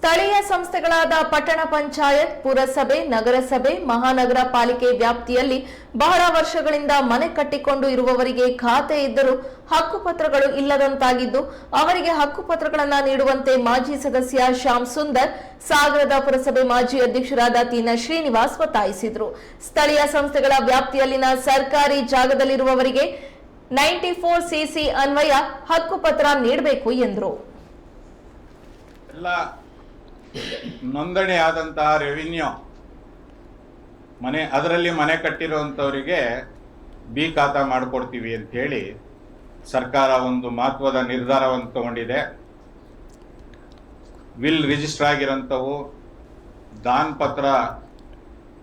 ಸ್ಥಳೀಯ ಸಂಸ್ಥೆಗಳಾದ ಪಟ್ಟಣ ಪಂಚಾಯತ್, ಪುರಸಭೆ, ನಗರಸಭೆ, ಮಹಾನಗರ ಪಾಲಿಕೆ ವ್ಯಾಪ್ತಿಯಲ್ಲಿ ಬಹಳ ವರ್ಷಗಳಿಂದ ಮನೆ ಕಟ್ಟಿಕೊಂಡು ಇರುವವರಿಗೆ ಖಾತೆ ಇದ್ದರೂ ಹಕ್ಕುಪತ್ರಗಳು ಇಲ್ಲದಂತಾಗಿದ್ದು, ಅವರಿಗೆ ಹಕ್ಕುಪತ್ರಗಳನ್ನು ನೀಡುವಂತೆ ಮಾಜಿ ಸದಸ್ಯ ಶ್ಯಾಮ್ ಸುಂದರ್, ಸಾಗರದ ಪುರಸಭೆ ಮಾಜಿ ಅಧ್ಯಕ್ಷರಾದ ತೀನ ಶ್ರೀನಿವಾಸ್ ಒತ್ತಾಯಿಸಿದರು. ಸ್ಥಳೀಯ ಸಂಸ್ಥೆಗಳ ವ್ಯಾಪ್ತಿಯಲ್ಲಿನ ಸರ್ಕಾರಿ ಜಾಗದಲ್ಲಿರುವವರಿಗೆ ನೈಂಟಿ ಫೋರ್ ಸಿಸಿ ಅನ್ವಯ ಹಕ್ಕುಪತ್ರ ನೀಡಬೇಕು ಎಂದರು. ಎಲ್ಲ ನೋಂದಣಿ ಆದಂತಹ ರೆವಿನ್ಯೂ. ಮನೆ, ಅದರಲ್ಲಿ ಮನೆ ಕಟ್ಟಿರುವಂಥವರಿಗೆ ಬಿ ಖಾತಾ ಮಾಡಿಕೊಡ್ತೀವಿ ಅಂತ ಹೇಳಿ ಸರ್ಕಾರ ಒಂದು ಮಹತ್ವದ ನಿರ್ಧಾರವನ್ನು ತಗೊಂಡಿದೆ. ವಿಲ್ ರಿಜಿಸ್ಟರ್ ಆಗಿರೋಂಥವು, ದಾನ್ ಪತ್ರ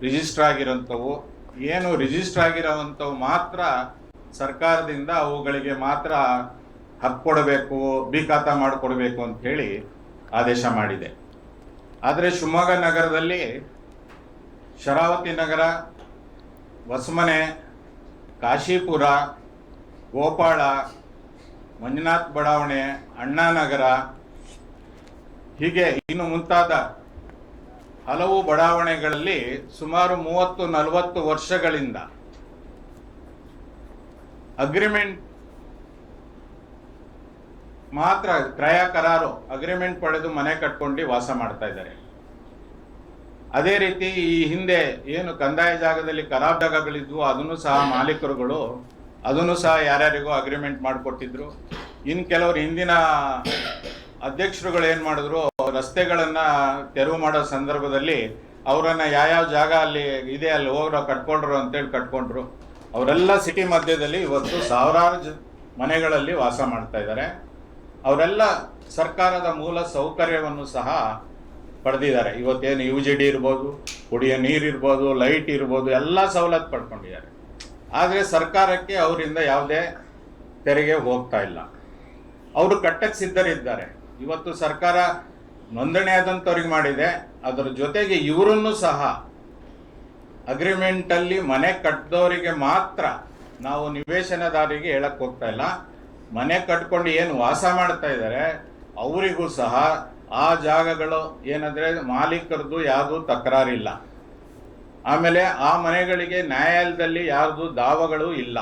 ರಿಜಿಸ್ಟರ್ ಆಗಿರೋಂಥವು, ಏನು ರಿಜಿಸ್ಟರ್ ಆಗಿರೋವಂಥವು ಮಾತ್ರ ಸರ್ಕಾರದಿಂದ ಅವುಗಳಿಗೆ ಮಾತ್ರ ಹಕ್ಕು ಕೊಡಬೇಕು ಬಿ ಖಾತಾ ಮಾಡಿಕೊಡ್ಬೇಕು ಅಂತ ಹೇಳಿ ಆದೇಶ ಮಾಡಿದೆ. ಆದರೆ ಶಿವಮೊಗ್ಗ ನಗರದಲ್ಲಿ ಶರಾವತಿ ನಗರ ಹೊಸಮನೆ ಕಾಶಿಪುರ, ಗೋಪಾಳ, ಮಂಜುನಾಥ್ ಬಡಾವಣೆ ಅಣ್ಣಾನಗರ ಹೀಗೆ ಇನ್ನು ಮುಂತಾದ ಹಲವು ಬಡಾವಣೆಗಳಲ್ಲಿ ಸುಮಾರು ಮೂವತ್ತು ನಲವತ್ತು ವರ್ಷಗಳಿಂದ ಅಗ್ರಿಮೆಂಟ್ ಮಾತ್ರ ಕ್ರಯ ಕರಾರು ಅಗ್ರಿಮೆಂಟ್ ಪಡೆದು ಮನೆ ಕಟ್ಕೊಂಡು ವಾಸ ಮಾಡ್ತಾ ಇದ್ದಾರೆ. ಅದೇ ರೀತಿ ಈ ಹಿಂದೆ ಏನು ಕಂದಾಯ ಜಾಗದಲ್ಲಿ ಖರಾಬ್ ಜಾಗಗಳಿದ್ವು, ಅದನ್ನು ಸಹ ಮಾಲೀಕರುಗಳು, ಅದನ್ನು ಸಹ ಯಾರ್ಯಾರಿಗೂ ಅಗ್ರಿಮೆಂಟ್ ಮಾಡಿಕೊಟ್ಟಿದ್ರು. ಇನ್ನು ಕೆಲವರು ಹಿಂದಿನ ಅಧ್ಯಕ್ಷರುಗಳು ಏನು ಮಾಡಿದ್ರು, ರಸ್ತೆಗಳನ್ನ ತೆರವು ಮಾಡೋ ಸಂದರ್ಭದಲ್ಲಿ ಅವರನ್ನು ಯಾವ್ಯಾವ ಜಾಗ ಅಲ್ಲಿ ಇದೆ, ಅಲ್ಲಿ ಹೋಗ್ರೋ, ಕಟ್ಕೊಂಡ್ರು ಅಂತೇಳಿ ಕಟ್ಕೊಂಡ್ರು. ಅವರೆಲ್ಲ ಸಿಟಿ ಮಧ್ಯದಲ್ಲಿ ಇವತ್ತು ಸಾವಿರಾರು ಮನೆಗಳಲ್ಲಿ ವಾಸ ಮಾಡ್ತಾ ಇದ್ದಾರೆ. ಅವರೆಲ್ಲ ಸರ್ಕಾರದ ಮೂಲ ಸೌಕರ್ಯವನ್ನು ಸಹ ಪಡೆದಿದ್ದಾರೆ. ಇವತ್ತೇನು ಯು ಜಿ ಡಿ ಇರ್ಬೋದು, ಕುಡಿಯೋ ನೀರು ಇರ್ಬೋದು ಲೈಟ್ ಇರ್ಬೋದು, ಎಲ್ಲ ಸವಲತ್ತು ಪಡ್ಕೊಂಡಿದ್ದಾರೆ. ಆದರೆ ಸರ್ಕಾರಕ್ಕೆ ಅವರಿಂದ ಯಾವುದೇ ತೆರಿಗೆ ಹೋಗ್ತಾ ಇಲ್ಲ. ಅವರು ಕಟ್ಟಕ್ಕೆ ಸಿದ್ಧರಿದ್ದಾರೆ. ಇವತ್ತು ಸರ್ಕಾರ ನೋಂದಣಿ ಆದಂಥವ್ರಿಗೆ ಮಾಡಿದೆ. ಅದರ ಜೊತೆಗೆ ಇವರನ್ನು ಸಹ ಅಗ್ರಿಮೆಂಟಲ್ಲಿ ಮನೆ ಕಟ್ಟಿದವರಿಗೆ ಮಾತ್ರ ನಾವು ನಿವೇಶನದಾರಿಗೆ ಹೇಳಕ್ಕೆ ಹೋಗ್ತಾ ಇಲ್ಲ. ಮನೆ ಕಟ್ಕೊಂಡು ಏನು ವಾಸ ಮಾಡ್ತಾ ಇದ್ದಾರೆ, ಅವರಿಗೂ ಸಹ ಆ ಜಾಗಗಳು ಏನಂದ್ರೆ ಮಾಲೀಕರದ್ದು ಯಾವುದು ತಕರಾರಿಲ್ಲ. ಆಮೇಲೆ ಆ ಮನೆಗಳಿಗೆ ನ್ಯಾಯಾಲಯದಲ್ಲಿ ಯಾವುದು ದಾವಗಳು ಇಲ್ಲ.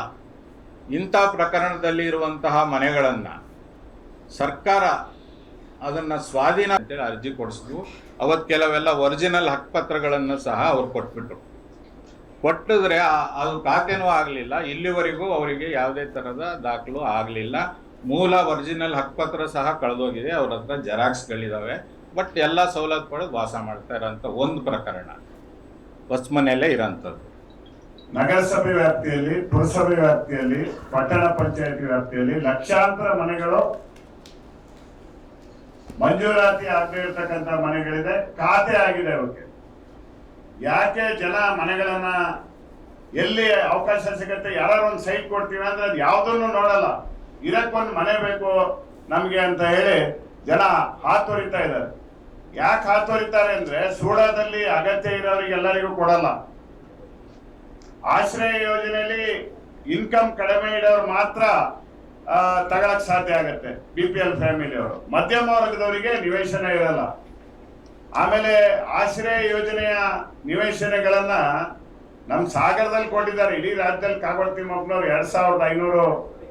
ಇಂಥ ಪ್ರಕರಣದಲ್ಲಿ ಇರುವಂತಹ ಮನೆಗಳನ್ನು ಸರ್ಕಾರ ಅದನ್ನ ಸ್ವಾಧೀನ ಅರ್ಜಿ ಕೊಡಿಸಿದ್ವು. ಅವತ್ತು ಕೆಲವೆಲ್ಲ ಒರಿಜಿನಲ್ ಹಕ್ಕುಪತ್ರಗಳನ್ನು ಸಹ ಅವ್ರು ಕೊಟ್ಬಿಟ್ರು. ಕೊಟ್ಟಿದ್ರೆ ಅದು ಖಾತೆನೂ ಆಗಲಿಲ್ಲ. ಇಲ್ಲಿವರೆಗೂ ಅವರಿಗೆ ಯಾವುದೇ ಥರದ ದಾಖಲು ಆಗಲಿಲ್ಲ. ಮೂಲ ಒರಿಜಿನಲ್ ಹಕ್ಕುಪತ್ರ ಸಹ ಕಳೆದೋಗಿದೆ. ಅವ್ರ ಹತ್ರ ಜೆರಾಕ್ಸ್ಗಳಿದಾವೆ. ಬಟ್ ಎಲ್ಲ ಸವಲತ್ತು ಪಡೆದು ವಾಸ ಮಾಡ್ತಾ ಇರೋಂಥ ಒಂದು ಪ್ರಕರಣ. ಹೊಸ್ಮನೆಯಲ್ಲೇ ಇರೋಂಥದ್ದು. ನಗರಸಭೆ ವ್ಯಾಪ್ತಿಯಲ್ಲಿ, ಪುರಸಭೆ ವ್ಯಾಪ್ತಿಯಲ್ಲಿ, ಪಟ್ಟಣ ಪಂಚಾಯತಿ ವ್ಯಾಪ್ತಿಯಲ್ಲಿ ಲಕ್ಷಾಂತರ ಮನೆಗಳು ಮಂಜೂರಾತಿ ಆಗದೆ ಇರತಕ್ಕಂಥ ಮನೆಗಳಿದೆ. ಖಾತೆ ಆಗಿದೆ ಅವಕ್ಕೆ. ಯಾಕೆ ಜನ ಮನೆಗಳನ್ನ ಎಲ್ಲಿ ಅವಕಾಶ ಸಿಗುತ್ತೆ ಯಾರು ಒಂದು ಸೈಟ್ ಕೊಡ್ತೀವಿ ಅಂದ್ರೆ ಅದು ಯಾವುದನ್ನು ನೋಡಲ್ಲ. ಇದಕ್ಕೊಂದು ಮನೆ ಬೇಕು ನಮ್ಗೆ ಅಂತ ಹೇಳಿ ಜನ ಹಾತೊರಿತಾ ಇದ್ದಾರೆ. ಯಾಕೆ ಹಾತೊರಿತಾರೆ ಅಂದ್ರೆ ಸೂಡಾದಲ್ಲಿ ಅಗತ್ಯ ಇರೋರಿಗೆಲ್ಲರಿಗೂ ಕೊಡಲ್ಲ. ಆಶ್ರಯ ಯೋಜನೆಯಲ್ಲಿ ಇನ್ಕಮ್ ಕಡಿಮೆ ಇಡೋರು ಮಾತ್ರ ತಗೊಳಕ್ ಸಾಧ್ಯ ಆಗತ್ತೆ. ಬಿ ಪಿ ಎಲ್ ಫ್ಯಾಮಿಲಿಯವರು ಮಧ್ಯಮ ವರ್ಗದವರಿಗೆ ನಿವೇಶನ ಇರಲ್ಲ. ಆಮೇಲೆ ಆಶ್ರಯ ಯೋಜನೆಯ ನಿವೇಶನಗಳನ್ನ ನಮ್ಮ ಸಾಗರದಲ್ಲಿ ಕೊಟ್ಟಿದ್ದಾರೆ. ಇಡೀ ರಾಜ್ಯದಲ್ಲಿ ಕಾಗೋಡು ತಿಮ್ಮಪ್ಪನವ್ರು ಎರಡ್ ಸಾವಿರದ ಐನೂರು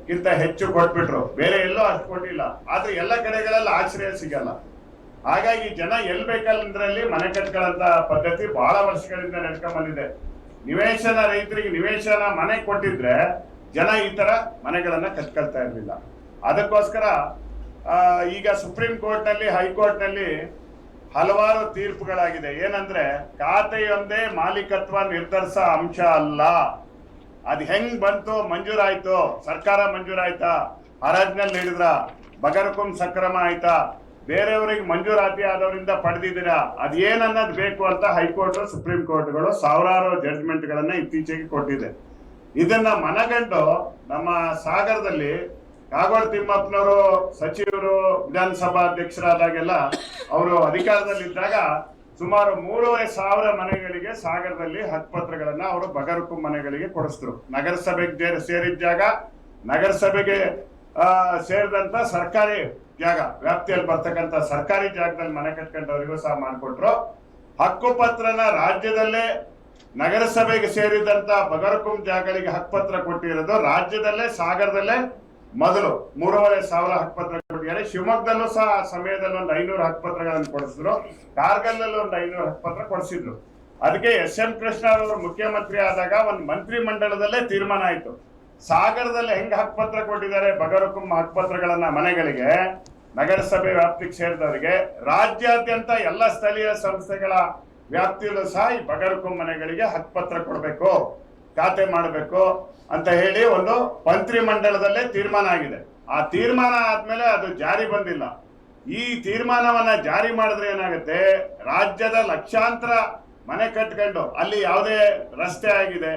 ಗಿಂತ ಹೆಚ್ಚು ಕೊಟ್ಬಿಟ್ರು. ಬೇರೆ ಎಲ್ಲೋ ಅಷ್ಟು ಕೊಟ್ಟಿಲ್ಲ. ಆದ್ರೆ ಎಲ್ಲ ಕಡೆಗಳಲ್ಲಿ ಆಶ್ರಯ ಸಿಗಲ್ಲ. ಹಾಗಾಗಿ ಜನ ಎಲ್ ಬೇಕಂದ್ರಲ್ಲಿ ಮನೆ ಕಟ್ಕೊಳ್ಳಂತ ಪದ್ಧತಿ ಬಹಳ ವರ್ಷಗಳಿಂದ ನಡ್ಕೊಂಡ್ ಬಂದಿದೆ. ನಿವೇಶನ ರೈತರಿಗೆ ನಿವೇಶನ ಮನೆ ಕೊಟ್ಟಿದ್ರೆ ಜನ ಈ ತರ ಮನೆಗಳನ್ನ ಕಟ್ಕೊಳ್ತಾ ಇರ್ಲಿಲ್ಲ. ಅದಕ್ಕೋಸ್ಕರ ಈಗ ಸುಪ್ರೀಂ ಕೋರ್ಟ್ನಲ್ಲಿ ಹೈಕೋರ್ಟ್ನಲ್ಲಿ ಹಲವಾರು ತೀರ್ಪುಗಳಾಗಿದೆ. ಏನಂದ್ರೆ, ಖಾತೆಯೊಂದೇ ಮಾಲೀಕತ್ವ ನಿರ್ಧರಿಸ ಅಂಶ ಅಲ್ಲ. ಅದ್ ಹೆಂಗ್ ಬಂತು ಮಂಜೂರಾಯ್ತು, ಸರ್ಕಾರ ಮಂಜೂರಾಯ್ತಾ? ಹರಾಜ್ನಲ್ಲಿ ಹಿಡಿದ್ರ ಬಗರ್ಕುಂ ಸಕ್ರಮ ಆಯ್ತಾ? ಬೇರೆಯವರಿಗೆ ಮಂಜೂರಾತಿ ಆದವರಿಂದ ಪಡೆದಿದ್ದೀರಾ? ಅದೇನನ್ನೋದು ಬೇಕು ಅಂತ ಹೈಕೋರ್ಟ್ ಸುಪ್ರೀಂ ಕೋರ್ಟ್ಗಳು ಸಾವಿರಾರು ಜಡ್ಜ್ಮೆಂಟ್ ಗಳನ್ನ ಇತ್ತೀಚೆಗೆ ಕೊಟ್ಟಿದೆ. ಇದನ್ನ ಮನಗಂಡು ನಮ್ಮ ಸಾಗರದಲ್ಲಿ ಕಾಗೋಡು ತಿಮ್ಮಪ್ಪನವರು, ಸಚಿವರು, ವಿಧಾನಸಭಾ ಅಧ್ಯಕ್ಷರಾದಾಗೆಲ್ಲ ಅವರು ಅಧಿಕಾರದಲ್ಲಿದ್ದಾಗ ಸುಮಾರು ಮೂರುವರೆ ಸಾವಿರ ಮನೆಗಳಿಗೆ ಸಾಗರದಲ್ಲಿ ಹಕ್ಕುಪತ್ರಗಳನ್ನ ಅವರು ಬಗರುಕು ಮನೆಗಳಿಗೆ ಕೊಡಿಸಿದ್ರು. ನಗರಸಭೆಗೆ ಸೇರಿದ್ದಾಗ ನಗರಸಭೆಗೆ ಸೇರಿದಂತ ಸರ್ಕಾರಿ ಜಾಗ, ವ್ಯಾಪ್ತಿಯಲ್ಲಿ ಬರ್ತಕ್ಕಂತ ಸರ್ಕಾರಿ ಜಾಗದಲ್ಲಿ ಮನೆ ಕಟ್ಕೊಂಡವರಿಗೂ ಸಹ ಮಾಡಿಕೊಟ್ರು. ಹಕ್ಕುಪತ್ರನ ರಾಜ್ಯದಲ್ಲೇ ನಗರಸಭೆಗೆ ಸೇರಿದಂತ ಬಗರಕುಂ ಜಾಗಗಳಿಗೆ ಹಕ್ಕುಪತ್ರ ಕೊಟ್ಟಿರೋದು ರಾಜ್ಯದಲ್ಲೇ, ಸಾಗರದಲ್ಲೇ ಮೊದಲು ಮೂರುವರೆ ಸಾವಿರ ಹಕ್ಕುಪತ್ರ ಕೊಟ್ಟಿದ್ದಾರೆ. ಶಿವಮೊಗ್ಗದಲ್ಲೂ ಸಹ ಆ ಸಮಯದಲ್ಲಿ ಒಂದು ಐನೂರು ಹಕ್ಕುಪತ್ರಗಳನ್ನು ಕೊಡಿಸಿದ್ರು. ಕಾರ್ಗಲ್ಲಲ್ಲಿ ಒಂದು ಐನೂರು ಹಕ್ಕುಪತ್ರ ಕೊಡಿಸಿದ್ರು. ಅದಕ್ಕೆ ಎಸ್ ಎಂ ಕೃಷ್ಣ ಅವರು ಮುಖ್ಯಮಂತ್ರಿ ಆದಾಗ ಒಂದು ಮಂತ್ರಿ ಮಂಡಲದಲ್ಲೇ ತೀರ್ಮಾನ ಆಯಿತು. ಸಾಗರದಲ್ಲಿ ಹೆಂಗ್ ಹಕ್ಕುಪತ್ರ ಕೊಟ್ಟಿದ್ದಾರೆ? ಬಗರಕುಂ ಹಕ್ಕುಪತ್ರಗಳನ್ನು ಮನೆಗಳಿಗೆ, ನಗರಸಭೆ ವ್ಯಾಪ್ತಿಗೆ ಸೇರಿದವರಿಗೆ ರಾಜ್ಯಾದ್ಯಂತ ಎಲ್ಲ ಸ್ಥಳೀಯ ಸಂಸ್ಥೆಗಳ ವ್ಯಾಪ್ತಿಯಲ್ಲೂ ಸಹ ಈ ಬಗರಕುಂಬ ಮನೆಗಳಿಗೆ ಹಕ್ಕುಪತ್ರ ಕೊಡಬೇಕು. ಖಾತೆ ಮಾಡಬೇಕು ಅಂತ ಹೇಳಿ ಒಂದು ಮಂತ್ರಿ ಮಂಡಲದಲ್ಲೇ ತೀರ್ಮಾನ ಆಗಿದೆ. ಆ ತೀರ್ಮಾನ ಆದ್ಮೇಲೆ ಅದು ಜಾರಿ ಬಂದಿಲ್ಲ. ಈ ತೀರ್ಮಾನವನ್ನ ಜಾರಿ ಮಾಡಿದ್ರೆ ಏನಾಗುತ್ತೆ? ರಾಜ್ಯದ ಲಕ್ಷಾಂತರ ಮನೆ ಕಟ್ಕೊಂಡು ಅಲ್ಲಿ ಯಾವುದೇ ರಸ್ತೆ ಆಗಿದೆ.